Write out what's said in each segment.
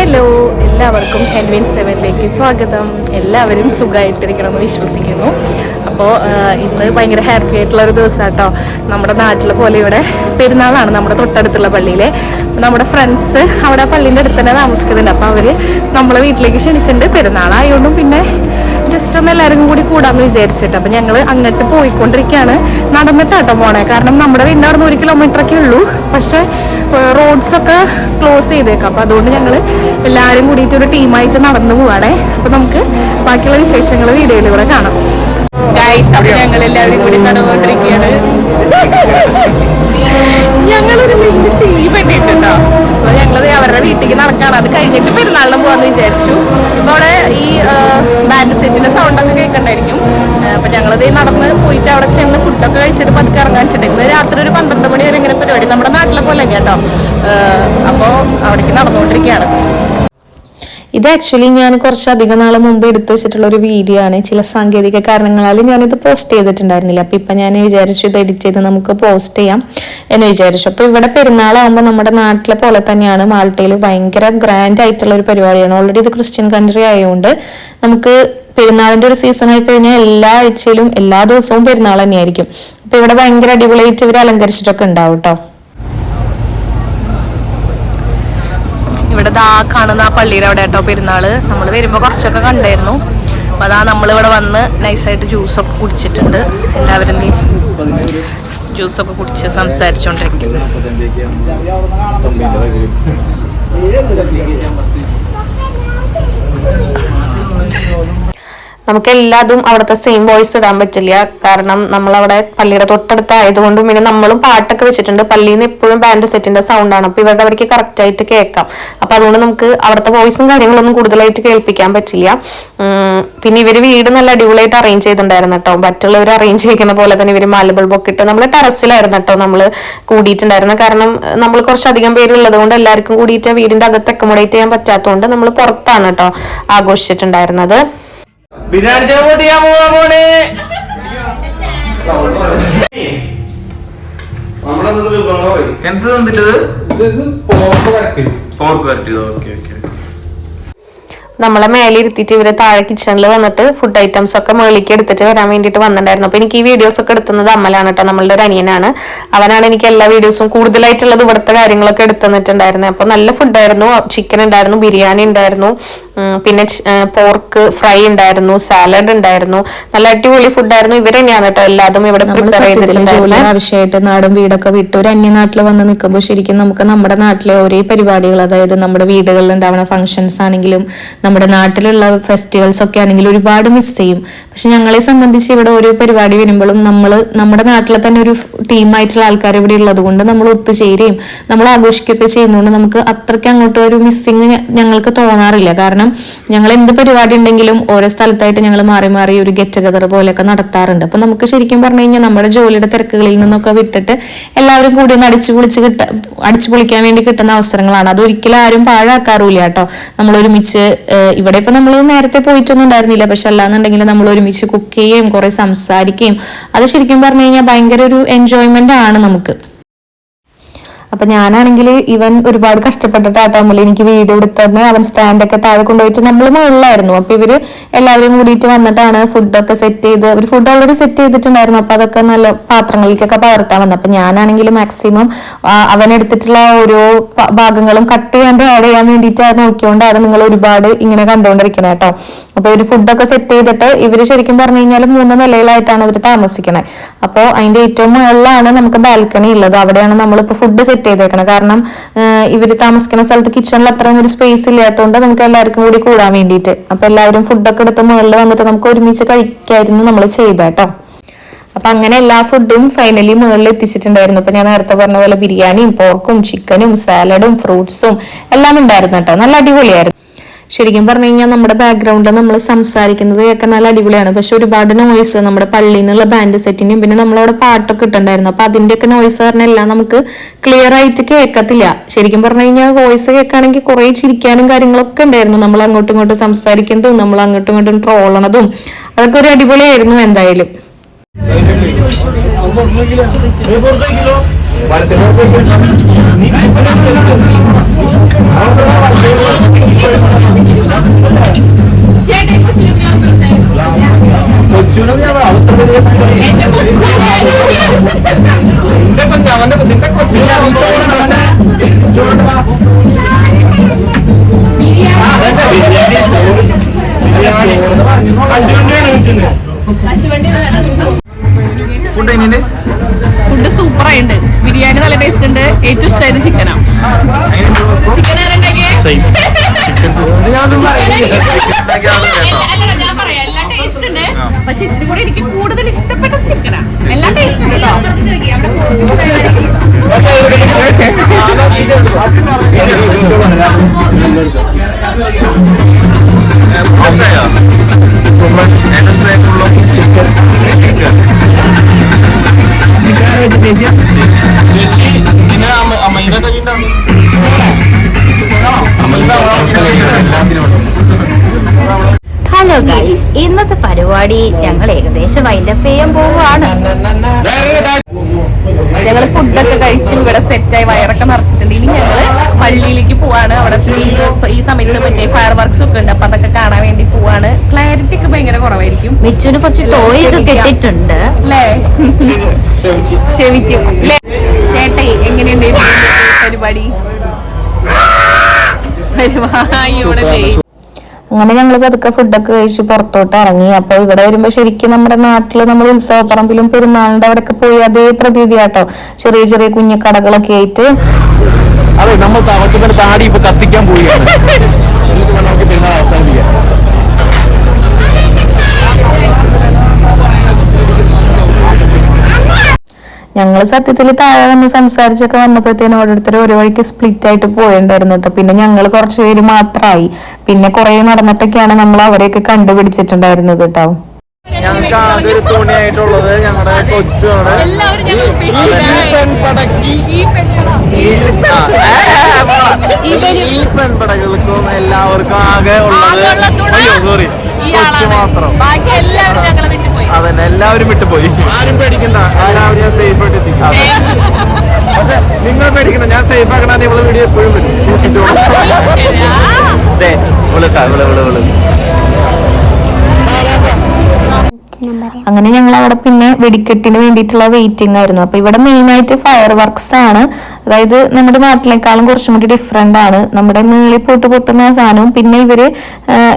Hello എല്ലാവർക്കും ഹെൻവിൻ സെവനിലേക്ക് സ്വാഗതം. എല്ലാവരും സുഖമായിട്ടിരിക്കണമെന്ന് വിശ്വസിക്കുന്നു. അപ്പോൾ ഇന്ന് ഭയങ്കര ഹാപ്പി ആയിട്ടുള്ള ഒരു ദിവസം കേട്ടോ നമ്മുടെ നാട്ടിലെ പോലെ ഇവിടെ പെരുന്നാളാണ് നമ്മുടെ തൊട്ടടുത്തുള്ള പള്ളിയിലെ. നമ്മുടെ ഫ്രണ്ട്സ് അവിടെ പള്ളീന്റെ അടുത്ത് തന്നെ താമസിക്കുന്നുണ്ട്. അപ്പോൾ അവർ നമ്മളെ വീട്ടിലേക്ക് ക്ഷണിച്ചിട്ടുണ്ട്. പെരുന്നാളായതുകൊണ്ടും പിന്നെ ജസ്റ്റ് ഒന്ന് എല്ലാവരും കൂടി കൂടാമെന്ന് വിചാരിച്ചിട്ട്. അപ്പം ഞങ്ങൾ അങ്ങോട്ട് പോയിക്കൊണ്ടിരിക്കുകയാണ്. നടന്നിട്ടാട്ടോ പോണേ. കാരണം നമ്മുടെ വീടിന്റെ അവിടെ നിന്ന് ഒരു കിലോമീറ്റർ ഒക്കെ ഉള്ളൂ. പക്ഷേ റോഡ്സ് ഒക്കെ ക്ലോസ് ചെയ്തേക്കാം. അപ്പോൾ അതുകൊണ്ട് ഞങ്ങൾ എല്ലാവരും കൂടിയിട്ട് ഒരു ടീമായിട്ട് നടന്നു പോവാണേ. അപ്പോൾ നമുക്ക് ബാക്കിയുള്ള വിശേഷങ്ങൾ വീഡിയോയിലൂടെ കാണാം. ഗൈസ് അപ്പോൾ ഞങ്ങൾ എല്ലാവരും കൂടി നടന്നുകൊണ്ടിരിക്കുകയാണ്. ഞങ്ങളൊരു വലിയ ടീം ഇട്ടിട്ടുണ്ടോ അപ്പൊ ഞങ്ങളത് അവരുടെ വീട്ടിലേക്ക് നടക്കാണ്. അത് കഴിഞ്ഞിട്ട് പെരുന്നാളിന് പോവാന്ന് വിചാരിച്ചു. ഇപ്പൊ അവിടെ ഈ ബാൻഡ് സെറ്റിന്റെ സൗണ്ട് ഒക്കെ കേൾക്കണ്ടായിരിക്കും. അപ്പൊ ഞങ്ങളത് നടന്ന് പോയിട്ട് അവിടെ ചെന്ന് ഫുഡൊക്കെ കഴിച്ചിട്ട് പതുക്കെ ഇറങ്ങാൻ വെച്ചിട്ട് ഇന്ന് രാത്രി ഒരു പന്ത്രണ്ട് മണി വരെ ഇങ്ങനെ പരിപാടി. നമ്മുടെ നാട്ടിലെ പോലെ കേട്ടോ. അപ്പോൾ അവിടേക്ക് നടന്നുകൊണ്ടിരിക്കുകയാണ്. ഇത് ആക്ച്വലി ഞാൻ കുറച്ചധികം നാൾ മുമ്പ് എടുത്തു വെച്ചിട്ടുള്ള ഒരു വീഡിയോ ആണ്. ചില സാങ്കേതിക കാരണങ്ങളാൽ ഞാനിത് പോസ്റ്റ് ചെയ്തിട്ടുണ്ടായിരുന്നില്ല. അപ്പം ഇപ്പം ഞാൻ വിചാരിച്ചു ഇത് എഡിറ്റ് ചെയ്ത് നമുക്ക് പോസ്റ്റ് ചെയ്യാം എന്ന് വിചാരിച്ചു. അപ്പോൾ ഇവിടെ പെരുന്നാളാകുമ്പോൾ നമ്മുടെ നാട്ടിലെ പോലെ തന്നെയാണ് മാൾട്ടയിൽ ഭയങ്കര ഗ്രാൻഡ് ആയിട്ടുള്ള ഒരു പരിപാടിയാണ്. ഓൾറെഡി ഇത് ക്രിസ്ത്യൻ കൺട്രി ആയതുകൊണ്ട് നമുക്ക് പെരുന്നാളിന്റെ ഒരു സീസൺ ആയി കഴിഞ്ഞാൽ എല്ലാ ആഴ്ചയിലും എല്ലാ ദിവസവും പെരുന്നാൾ തന്നെയായിരിക്കും. അപ്പൊ ഇവിടെ ഭയങ്കര അടിപൊളിയായിട്ട് ഇവർ അലങ്കരിച്ചിട്ടൊക്കെ ഉണ്ടാവും കേട്ടോ ഇവിടെ ദാ കാണുന്ന ആ പള്ളിയുടെ അവിടെ കേട്ടോ പെരുന്നാൾ. നമ്മൾ വരുമ്പോൾ കുറച്ചൊക്കെ കണ്ടായിരുന്നു. അപ്പൊ അതാ നമ്മളിവിടെ വന്ന് നൈസായിട്ട് ജ്യൂസൊക്കെ കുടിച്ചിട്ടുണ്ട്. എല്ലാവരും ജ്യൂസൊക്കെ കുടിച്ച് സംസാരിച്ചുകൊണ്ടിരിക്കും നമുക്ക് എല്ലാതും അവിടുത്തെ സെയിം വോയിസ് ഇടാൻ പറ്റില്ല. കാരണം നമ്മൾ അവിടെ പള്ളിയുടെ തൊട്ടടുത്ത് ആയതുകൊണ്ടും പിന്നെ നമ്മളും പാട്ടൊക്കെ വെച്ചിട്ടുണ്ട്. പള്ളിയിൽ നിന്ന് എപ്പോഴും ബാൻഡ് സെറ്റിന്റെ സൗണ്ട് ആണ്. അപ്പൊ ഇവരുടെ അവിടേക്ക് കറക്റ്റ് ആയിട്ട് കേൾക്കാം. അപ്പൊ അതുകൊണ്ട് നമുക്ക് അവിടുത്തെ വോയിസും കാര്യങ്ങളൊന്നും കൂടുതലായിട്ട് കേൾപ്പിക്കാൻ പറ്റില്ല. പിന്നെ ഇവർ വീട് നല്ല അടിപൊളിയായിട്ട് അറേഞ്ച് ചെയ്തിട്ടുണ്ടായിരുന്നു കേട്ടോ. മറ്റുള്ളവർ അറേഞ്ച് ചെയ്യുന്ന പോലെ തന്നെ ഇവർ മാലബൾബൊക്കെ ഇട്ട് നമ്മൾ ടെറസിലായിരുന്നു കേട്ടോ നമ്മൾ കൂടിയിട്ടുണ്ടായിരുന്നു കാരണം നമ്മൾ കുറച്ചധികം പേരുള്ളത് കൊണ്ട് എല്ലാവർക്കും കൂടിയിട്ട് വീടിന്റെ അകത്ത് അക്കോമഡേറ്റ് ചെയ്യാൻ പറ്റാത്തതുകൊണ്ട് നമ്മൾ പുറത്താണ് കേട്ടോ ആഘോഷിച്ചിട്ടുണ്ടായിരുന്നത്. ബിരിയാണി വോട്ട് ചെയ്യാൻ പോവാ പോണേ കെൻസ് തന്നിട്ടത് പോർക്ക് വരട്ടിയത്. ഓക്കെ ഓക്കെ നമ്മളെ മേലെ ഇരുത്തിയിട്ട് ഇവർ താഴെ കിച്ചണിൽ വന്നിട്ട് ഫുഡ് ഐറ്റംസ് ഒക്കെ മുകളിലേക്ക് എടുത്തിട്ട് വരാൻ വേണ്ടിയിട്ട് വന്നിട്ടുണ്ടായിരുന്നു. അപ്പൊ എനിക്ക് ഈ വീഡിയോസ് ഒക്കെ എടുത്തുന്നത് അമ്മലാണ് കേട്ടോ നമ്മളുടെ ഒരു അനിയനാണ്. അവനാണ് എനിക്ക് എല്ലാ വീഡിയോസും കൂടുതലായിട്ടുള്ളത് ഇവിടുത്തെ കാര്യങ്ങളൊക്കെ എടുത്തു തന്നിട്ടുണ്ടായിരുന്നത് അപ്പൊ നല്ല ഫുഡായിരുന്നു ചിക്കൻ ഉണ്ടായിരുന്നു ബിരിയാണി ഉണ്ടായിരുന്നു പിന്നെ പോർക്ക് ഫ്രൈ ഉണ്ടായിരുന്നു സാലഡ് ഉണ്ടായിരുന്നു. നല്ല അടിപൊളി ഫുഡായിരുന്നു ഇവർ തന്നെയാണ് കേട്ടോ എല്ലാതും ഇവിടെ പ്രിപ്പയർ ചെയ്തിട്ടുണ്ടായിരുന്നത് ആവശ്യമായിട്ട് നാടും വീടൊക്കെ വിട്ട് ഒരു അന്യനാട്ടിൽ വന്ന് നിൽക്കുമ്പോൾ ശരിക്കും നമുക്ക് നമ്മുടെ നാട്ടിലെ ഒരേ പരിപാടികൾ അതായത് നമ്മുടെ വീടുകളിൽ ഉണ്ടാവുന്ന ഫംഗ്ഷൻസ് ആണെങ്കിലും നമ്മുടെ നാട്ടിലുള്ള ഫെസ്റ്റിവൽസ് ഒക്കെ ആണെങ്കിൽ ഒരുപാട് മിസ് ചെയ്യും. പക്ഷെ ഞങ്ങളെ സംബന്ധിച്ച് ഇവിടെ ഓരോ പരിപാടി വരുമ്പോഴും നമ്മൾ നമ്മുടെ നാട്ടിലെ തന്നെ ഒരു ടീമായിട്ടുള്ള ആൾക്കാർ ഇവിടെ ഉള്ളത് കൊണ്ട് നമ്മൾ ഒത്തുചേരുകയും നമ്മൾ ആഘോഷിക്കുകയൊക്കെ ചെയ്യുന്നതുകൊണ്ട് നമുക്ക് അത്രയ്ക്ക് അങ്ങോട്ട് ഒരു മിസ്സിങ് ഞങ്ങൾക്ക് തോന്നാറില്ല. കാരണം ഞങ്ങൾ എന്ത് പരിപാടി ഉണ്ടെങ്കിലും ഓരോ സ്ഥലത്തായിട്ട് ഞങ്ങൾ മാറി മാറി ഒരു ഗെറ്റ് ടുഗദർ പോലെയൊക്കെ നടത്താറുണ്ട്. അപ്പൊ നമുക്ക് ശരിക്കും പറഞ്ഞു കഴിഞ്ഞാൽ നമ്മുടെ ജോലിയുടെ തിരക്കുകളിൽ നിന്നൊക്കെ വിട്ടിട്ട് എല്ലാവരും കൂടി ഒന്ന് അടിച്ചു പൊളിച്ച് കിട്ട അടിച്ചു പൊളിക്കാൻ വേണ്ടി കിട്ടുന്ന അവസരങ്ങളാണ്. അത് ഒരിക്കലും ആരും പാഴാക്കാറില്ല കേട്ടോ. നമ്മൾ ഒരുമിച്ച് ഇവിടെ ഇപ്പൊ നമ്മൾ നേരത്തെ പോയിട്ടൊന്നും ഉണ്ടായിരുന്നില്ല. പക്ഷെ അല്ലാന്നുണ്ടെങ്കിൽ നമ്മൾ ഒരുമിച്ച് കുക്ക് ചെയ്യുകയും കുറെ സംസാരിക്കുകയും അത് ശരിക്കും പറഞ്ഞു കഴിഞ്ഞാൽ ഭയങ്കര ഒരു എൻജോയ്മെന്റ് ആണ് നമുക്ക്. അപ്പൊ ഞാനാണെങ്കിൽ ഇവൻ ഒരുപാട് കഷ്ടപ്പെട്ടിട്ടാട്ടോ നമ്മൾ എനിക്ക് വീട് എടുത്തന്ന് അവൻ സ്റ്റാൻഡൊക്കെ താഴെ കൊണ്ടുപോയിട്ട് നമ്മൾ മുകളിലായിരുന്നു. അപ്പൊ ഇവർ എല്ലാവരും കൂടിയിട്ട് വന്നിട്ടാണ് ഫുഡൊക്കെ സെറ്റ് ചെയ്ത് അവർ ഫുഡ് ഓൾറെഡി സെറ്റ് ചെയ്തിട്ടുണ്ടായിരുന്നു. അപ്പൊ അതൊക്കെ നല്ല പാത്രങ്ങളിലേക്കൊക്കെ പകർത്താൻ വന്നു. അപ്പൊ ഞാനാണെങ്കിൽ മാക്സിമം അവൻ എടുത്തിട്ടുള്ള ഓരോ ഭാഗങ്ങളും കട്ട് ചെയ്യാണ്ട് ആഡ് ചെയ്യാൻ വേണ്ടിയിട്ട് നോക്കിയോണ്ടാണ് നിങ്ങൾ ഒരുപാട് ഇങ്ങനെ കണ്ടുകൊണ്ടിരിക്കണേ കേട്ടോ അപ്പൊ ഇവർ ഫുഡൊക്കെ സെറ്റ് ചെയ്തിട്ട് ഇവർ ശരിക്കും പറഞ്ഞു കഴിഞ്ഞാൽ മൂന്ന് നിലയിലായിട്ടാണ് ഇവർ താമസിക്കണേ. അപ്പോൾ അതിന്റെ ഏറ്റവും മുകളിലാണ് നമുക്ക് ബാൽക്കണി ഉള്ളത്. അവിടെയാണ് നമ്മളിപ്പോൾ ഫുഡ് സെറ്റ് ചെയ്തേക്കണത് കാരണം ഇവർ താമസിക്കുന്ന സ്ഥലത്ത് കിച്ചണിൽ അത്രയും ഒരു സ്പേസ് ഇല്ലാത്തതുകൊണ്ട് നമുക്ക് എല്ലാവർക്കും കൂടി കൂടാൻ വേണ്ടിയിട്ട് അപ്പം എല്ലാവരും ഫുഡൊക്കെ എടുത്ത് മുകളിൽ വന്നിട്ട് നമുക്ക് ഒരുമിച്ച് കഴിക്കായിരുന്നു നമ്മൾ ചെയ്തേട്ടോ അപ്പൊ അങ്ങനെ എല്ലാ ഫുഡും ഫൈനലി മുകളിൽ എത്തിച്ചിട്ടുണ്ടായിരുന്നു. അപ്പൊ ഞാൻ നേരത്തെ പറഞ്ഞ പോലെ ബിരിയാണിയും പോർക്കും ചിക്കനും സാലഡും ഫ്രൂട്ട്സും എല്ലാം ഉണ്ടായിരുന്നു കേട്ടോ നല്ല അടിപൊളിയായിരുന്നു. ശരിക്കും പറഞ്ഞു കഴിഞ്ഞാൽ നമ്മുടെ ബാക്ക്ഗ്രൗണ്ടിൽ നമ്മൾ സംസാരിക്കുന്നത് കേൾക്കാൻ നല്ല അടിപൊളിയാണ് പക്ഷെ ഒരുപാട് നോയ്സ് നമ്മുടെ പള്ളിയിൽ നിന്നുള്ള ബാൻഡ് സെറ്റിനും പിന്നെ നമ്മളവിടെ പാട്ടൊക്കെ ഇട്ടുണ്ടായിരുന്നു അപ്പൊ അതിന്റെയൊക്കെ നോയ്സ് കാരണം എല്ലാം നമുക്ക് ക്ലിയർ ആയിട്ട് കേൾക്കത്തില്ല ശരിക്കും പറഞ്ഞു കഴിഞ്ഞാൽ വോയിസ് കേൾക്കുകയാണെങ്കിൽ കുറെ ചിരിക്കാനും കാര്യങ്ങളൊക്കെ ഉണ്ടായിരുന്നു നമ്മൾ അങ്ങോട്ടും ഇങ്ങോട്ടും സംസാരിക്കുന്നതും നമ്മൾ അങ്ങോട്ടും ഇങ്ങോട്ടും ട്രോളണതും അതൊക്കെ ഒരു അടിപൊളിയായിരുന്നു എന്തായാലും വരട്ടെ ഫുഡ് എങ്ങനെ ബിരിയാണി നല്ല ടേസ്റ്റ് ഉണ്ട്. ഏറ്റവും ഇഷ്ടമായത് ചിക്കനാണ് ചിക്കനാണ് ആരുണ്ടാക്കിയേ ഞാനൊന്നും പറയില്ല അല്ലടാ, ഞാൻ പറയാം എല്ലാ പരിപാടി. ഞങ്ങൾ ഏകദേശം വൈൻഡപ്പ് ചെയ്യാൻ പോവുകയാണ്. ഞങ്ങൾ ഫുഡൊക്കെ കഴിച്ചു. ഇവിടെ സെറ്റായി വയറൊക്കെ നിറച്ചിട്ടുണ്ട്. ഇനി ഞങ്ങൾ പള്ളിയിലേക്ക് പോവാണ്. അവിടെ ഈ സമയത്ത് മറ്റേ ഫയർ വർക്ക്സ് ഒക്കെ ഉണ്ട്. അപ്പൊ അതൊക്കെ കാണാൻ വേണ്ടി പോവാണ്. ക്ലാരിറ്റി ഒക്കെ ഭയങ്കര കുറവായിരിക്കും. മിച്ചുന് കുറച്ച് ടോയ് ഒക്കെ കെട്ടിട്ടുണ്ട് അല്ലേ? ക്ഷമിക്കും? ചേട്ടേ എങ്ങനെയുണ്ട് പരിപാടി? പരിപാടി ഇവിടെ. അങ്ങനെ ഞങ്ങൾ പതുക്കെ ഫുഡൊക്കെ കഴിച്ച് പുറത്തോട്ട് ഇറങ്ങി. അപ്പൊ ഇവിടെ വരുമ്പോ ശരിക്കും നമ്മുടെ നാട്ടിൽ നമ്മൾ ഉത്സവപ്പറമ്പിലും പെരുന്നാളിന്റെ അവിടെയൊക്കെ പോയി അതേ പ്രതീതി ആട്ടോ. ചെറിയ ചെറിയ കുഞ്ഞു കടകളൊക്കെ ആയിട്ട്. അതെ നമ്മൾ തവച്ചപ്പന്റെ താടി ഇപ്പൊ കത്തിക്കാൻ പോവുകയാണ്. എന്നിട്ട് വേണം നമുക്ക് പെരുന്നാൾ അവസാനിപ്പിക്കാം ഞങ്ങൾ സത്യത്തിൽ താഴെ നിന്ന് സംസാരിച്ചൊക്കെ വന്നപ്പോഴത്തേനും ഓരോരുത്തർ ഒരു വഴിക്ക് സ്പ്ലിറ്റ് ആയിട്ട് പോയിണ്ടായിരുന്നു കേട്ടോ പിന്നെ ഞങ്ങൾ കുറച്ച് പേര് മാത്രമായി പിന്നെ കുറെ നടന്നിട്ടൊക്കെയാണ് നമ്മൾ അവരെയൊക്കെ കണ്ടുപിടിച്ചിട്ടുണ്ടായിരുന്നത് കേട്ടോ ഞങ്ങൾക്ക് ആകെ ഒരു തുണിയായിട്ടുള്ളത് ഞങ്ങളുടെ കൊച്ചാണ് എല്ലാവരും ഞങ്ങൾ ഉപേക്ഷിച്ചു. ഈ പെണ്ണാ. ഈ പെൺപടകൾക്കും എല്ലാവർക്കും ആകെ ഉള്ളത് അയ്യോ സോറി ബാക്കി എല്ലാവരും ഞങ്ങളെ വിട്ടുപോയി അതന്നെ എല്ലാവരും വിട്ടുപോയി ആരും പേടിക്കണ്ട. എല്ലാവരും ഞാൻ സേഫ് ആയിട്ട് എത്തിക്കാം പക്ഷെ നിങ്ങൾ പേടിക്കണ്ട ഞാൻ സേഫ് ആക്കണ ഇവൾ വീഡിയോ എപ്പോഴും ഇവൾ. അങ്ങനെ ഞങ്ങൾ അവിടെ പിന്നെ വെടിക്കെട്ടിന് വേണ്ടിയിട്ടുള്ള വെയിറ്റിംഗ് ആയിരുന്നു. അപ്പൊ ഇവിടെ മെയിൻ ആയിട്ട് ഫയർ വർക്ക്സ് ആണ്. അതായത് നമ്മുടെ നാട്ടിലേക്കാളും കുറച്ചും കൂടി ഡിഫറെന്റ് ആണ്. നമ്മുടെ നീളി പൊട്ട് പൊട്ടുന്ന സാധനവും. പിന്നെ ഇവർ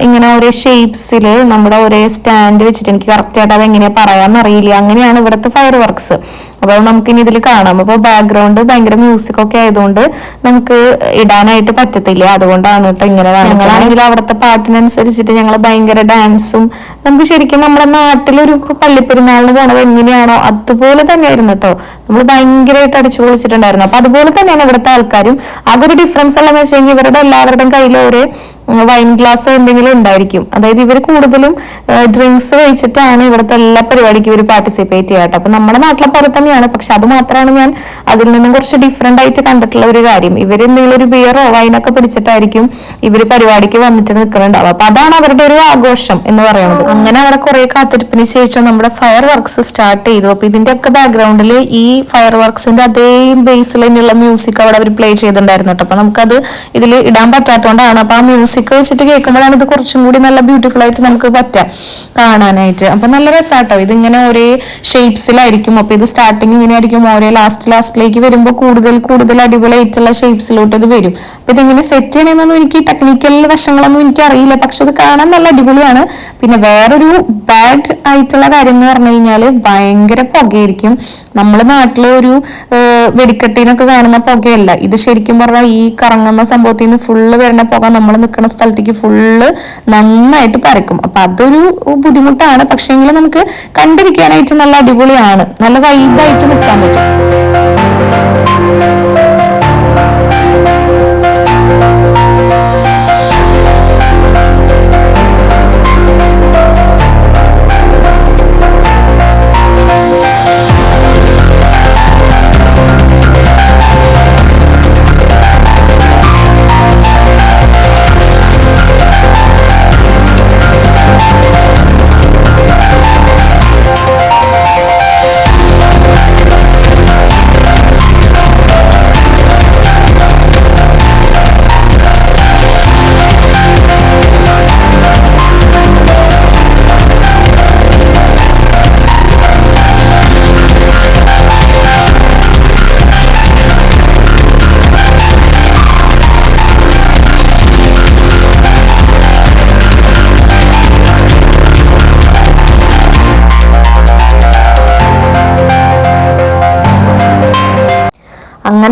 ഇങ്ങനെ ഓരോ ഷേപ്സിൽ നമ്മുടെ ഒരേ സ്റ്റാൻഡ് വെച്ചിട്ട് എനിക്ക് കറക്റ്റ് ആയിട്ട് അത് എങ്ങനെയാ പറയാന്ന് അറിയില്ല അങ്ങനെയാണ് ഇവിടുത്തെ ഫയർ വർക്ക്സ് അപ്പോൾ നമുക്ക് ഇനി ഇതിൽ കാണാം. അപ്പോൾ ബാക്ക്ഗ്രൗണ്ട് ഭയങ്കര മ്യൂസിക് ഒക്കെ ആയതുകൊണ്ട് നമുക്ക് ഇടാനായിട്ട് പറ്റത്തില്ല. അതുകൊണ്ടാണ് കേട്ടോ ഇങ്ങനെ ഞങ്ങളാണെങ്കിൽ അവിടുത്തെ പാട്ടിനനുസരിച്ചിട്ട് ഞങ്ങൾ ഭയങ്കര ഡാൻസും നമുക്ക് ശരിക്കും നമ്മുടെ നാട്ടിലൊരു പള്ളിപ്പെരുന്നാളിന് പോണത് എങ്ങനെയാണോ അതുപോലെ തന്നെയായിരുന്നു കേട്ടോ. നമ്മൾ ഭയങ്കരമായിട്ട് അടിച്ചു പൊളിച്ചിട്ടുണ്ടായിരുന്നു അപ്പൊ അതുപോലെ തന്നെയാണ് ഇവിടുത്തെ ആൾക്കാരും. അതൊരു ഡിഫറൻസ് അല്ലെന്ന് വെച്ച് കഴിഞ്ഞാൽ ഇവരുടെ എല്ലാവരുടെയും കയ്യിൽ ഒരു വൈൻ ഗ്ലാസ് എന്തെങ്കിലും ഉണ്ടായിരിക്കും. അതായത് ഇവർ കൂടുതലും ഡ്രിങ്ക്സ് കഴിച്ചിട്ടാണ് ഇവിടുത്തെ എല്ലാ പരിപാടിക്കും ഇവർ പാർട്ടിസിപ്പേറ്റ് ചെയ്യാട്ടോ അപ്പൊ നമ്മുടെ നാട്ടിലെ പോലെ തന്നെയാണ്. പക്ഷെ അത് മാത്രമാണ് ഞാൻ അതിൽ നിന്നും കുറച്ച് ഡിഫറെന്റ് ആയിട്ട് കണ്ടിട്ടുള്ള ഒരു കാര്യം. ഇവർ എന്തെങ്കിലും ഒരു ബിയറോ വൈനൊക്കെ പിടിച്ചിട്ടായിരിക്കും ഇവർ പരിപാടിക്ക് വന്നിട്ട് നിൽക്കുന്നുണ്ടാവുക. അപ്പൊ അതാണ് അവരുടെ ഒരു ആഘോഷം എന്ന് പറയുന്നത്. അങ്ങനെ അവിടെ കുറെ കാത്തിരിപ്പിന് ശേഷം നമ്മുടെ ഫയർ വർക്ക്സ് സ്റ്റാർട്ട് ചെയ്തു. അപ്പൊ ഇതിന്റെ ഒക്കെ ബാക്ക്ഗ്രൗണ്ടിൽ ഈ ഫയർ വർക്ക്സിന്റെ അതേ ബേസിൽ തന്നെയുള്ള മ്യൂസിക് അവിടെ അവർ പ്ലേ ചെയ്തിട്ടുണ്ടായിരുന്നു കേട്ടോ. അപ്പൊ നമുക്കത് ഇതിൽ ഇടാൻ പറ്റാത്തതുകൊണ്ടാണ് അപ്പൊ ആ മ്യൂസിക് വെച്ചിട്ട് കേൾക്കുമ്പോഴാണ് ഇത് കുറച്ചും കൂടി നല്ല ബ്യൂട്ടിഫുൾ ആയിട്ട് നമുക്ക് പറ്റാം കാണാനായിട്ട്. അപ്പൊ നല്ല രസാട്ടോ ഇതിങ്ങനെ ഒരേ ഷേപ്സിലായിരിക്കും അപ്പൊ ഇത് സ്റ്റാർട്ടിങ് ഇങ്ങനെ ആയിരിക്കും ഓരോ ലാസ്റ്റ് ലാസ്റ്റിലേക്ക് വരുമ്പോൾ കൂടുതൽ കൂടുതൽ അടിപൊളിയായിട്ടുള്ള ഷേപ്സിലോട്ട് ഇത് വരും. അപ്പൊ ഇതിങ്ങനെ സെറ്റ് ചെയ്യണമെന്നൊന്നും എനിക്ക് ടെക്നിക്കൽ വശങ്ങളൊന്നും എനിക്ക് അറിയില്ല. പക്ഷെ ഇത് കാണാൻ നല്ല അടിപൊളിയാണ്. പിന്നെ വേറൊരു ബാഡ് ആയിട്ടുള്ള കാര്യം എന്ന് പറഞ്ഞു കഴിഞ്ഞാൽ ഭയങ്കര പുകയായിരിക്കും. നമ്മൾ നാട്ടിലെ ഒരു വെടിക്കെട്ടിനൊക്കെ കാണുന്ന പുകയല്ല. ഇത് ശരിക്കും പറഞ്ഞാൽ ഈ കറങ്ങുന്ന സംഭവത്തിൽ നിന്ന് ഫുള്ള് വരുന്ന പുക നമ്മൾ നിൽക്കുന്ന സ്ഥലത്തേക്ക് ഫുള്ള് നന്നായിട്ട് പരക്കും. അപ്പൊ അതൊരു ബുദ്ധിമുട്ടാണ്. പക്ഷേങ്കിൽ നമുക്ക് കണ്ടിരിക്കാനായിട്ട് നല്ല അടിപൊളിയാണ്. നല്ല വൈബായിട്ട് നിൽക്കാൻ പറ്റും.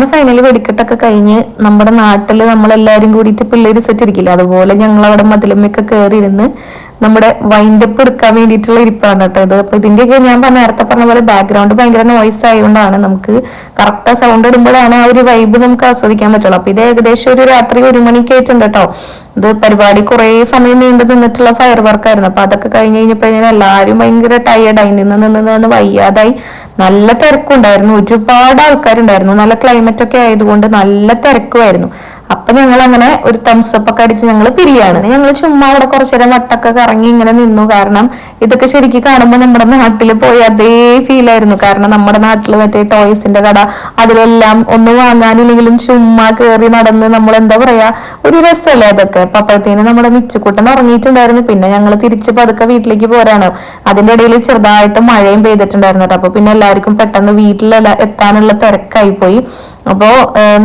ഫൈനലി വെടിക്കെട്ടൊക്കെ കഴിഞ്ഞ് നമ്മുടെ നാട്ടിൽ നമ്മളെല്ലാരും കൂടിയിട്ട് പിള്ളേര് സെറ്റ് ഇരിക്കില്ല? അതുപോലെ ഞങ്ങൾ അവിടെ മതിലമ്മയൊക്കെ കയറി ഇരുന്ന് നമ്മുടെ വൈൻഡപ്പ് എടുക്കാൻ വേണ്ടിയിട്ടുള്ള ഇരിപ്പാണ് കേട്ടോ ഇത്. അപ്പൊ ഇതിന്റെയൊക്കെ ഞാൻ പറഞ്ഞ നേരത്തെ പറഞ്ഞ പോലെ ബാക്ക്ഗ്രൗണ്ട് ഭയങ്കര നോയ്സ് ആയതുകൊണ്ടാണ് നമുക്ക് കറക്റ്റ് സൗണ്ട് ഇടുമ്പോഴാണ് ആ ഒരു വൈബ് നമുക്ക് ആസ്വദിക്കാൻ പറ്റുള്ളൂ. അപ്പൊ ഇത് ഏകദേശം ഒരു രാത്രി ഒരു മണിക്ക് ആയിട്ടുണ്ട് കേട്ടോ. ഇത് പരിപാടി കുറേ സമയം നീണ്ടു നിന്നിട്ടുള്ള ഫയർ വർക്ക് ആയിരുന്നു. അപ്പൊ അതൊക്കെ കഴിഞ്ഞ് കഴിഞ്ഞപ്പോഴത്തേനും എല്ലാവരും ഭയങ്കര ടയേർഡായി നിന്ന് നിന്ന് നിന്ന് വയ്യാതായി. നല്ല തിരക്കുണ്ടായിരുന്നു. ഒരുപാട് ആൾക്കാരുണ്ടായിരുന്നു. നല്ല ക്ലൈമറ്റ് ഒക്കെ ആയതുകൊണ്ട് നല്ല തിരക്കുമായിരുന്നു. അപ്പൊ ഞങ്ങൾ അങ്ങനെ ഒരു തംസപ്പ് ഒക്കെ അടിച്ച് ഞങ്ങൾ പിരിയാണ്. ഞങ്ങൾ ചുമ്മാ അവിടെ കുറച്ചു നേരം വട്ടൊക്കെ കറങ്ങി ഇങ്ങനെ നിന്നു. കാരണം ഇതൊക്കെ ശരിക്കും കാണുമ്പോൾ നമ്മുടെ നാട്ടിൽ പോയി അതേ ഫീൽ ആയിരുന്നു. കാരണം നമ്മുടെ നാട്ടിൽ മറ്റേ ടോയ്സിന്റെ കട അതിലെല്ലാം ഒന്ന് വാങ്ങാനില്ലെങ്കിലും ചുമ്മാ കയറി നടന്ന് നമ്മൾ എന്താ പറയാ ഒരു രസമല്ലേ അതൊക്കെ. അപ്പൊ അപ്പോഴത്തേന് നമ്മുടെ മിച്ചുക്കുട്ടൻ ഉറങ്ങിയിട്ടുണ്ടായിരുന്നു. പിന്നെ ഞങ്ങൾ തിരിച്ച് പതുക്കെ വീട്ടിലേക്ക് പോരാണ്. അതിന്റെ ഇടയിൽ ചെറുതായിട്ട് മഴയും പെയ്തിട്ടുണ്ടായിരുന്നു കേട്ടോ. അപ്പൊ പിന്നെ എല്ലാവർക്കും പെട്ടെന്ന് വീട്ടിലല്ല എത്താനുള്ള തിരക്കായി പോയി. അപ്പോ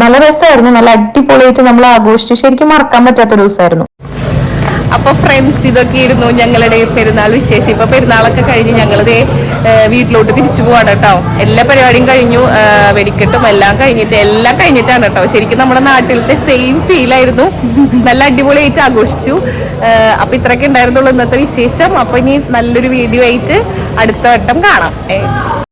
നല്ല രസമായിരുന്നു നല്ല അടിപൊളിയായിട്ട് നമ്മൾ ആഘോഷിച്ചു. ശരിക്കും മറക്കാൻ പറ്റാത്തൊരു ദിവസമായിരുന്നു അപ്പൊ ഫ്രണ്ട്സ് ഇതൊക്കെ ഇരുന്നു ഞങ്ങളുടെ പെരുന്നാൾ വിശേഷം. ഇപ്പൊ പെരുന്നാളൊക്കെ കഴിഞ്ഞ് ഞങ്ങളിതേ വീട്ടിലോട്ട് തിരിച്ചു പോവാണ് കേട്ടോ. എല്ലാ പരിപാടിയും കഴിഞ്ഞു. വെടിക്കെട്ടും എല്ലാം കഴിഞ്ഞിട്ട് എല്ലാം കഴിഞ്ഞിട്ടാണ് കേട്ടോ. ശരിക്കും നമ്മുടെ നാട്ടിലത്തെ സെയിം ഫീൽ ആയിരുന്നു. നല്ല അടിപൊളിയായിട്ട് ആഘോഷിച്ചു. അപ്പൊ ഇത്രയൊക്കെ ഉണ്ടായിരുന്നുള്ളൂ ഇന്നത്തെ വിശേഷം. അപ്പൊ ഇനി നല്ലൊരു വീഡിയോ ആയിട്ട് അടുത്ത വട്ടം കാണാം.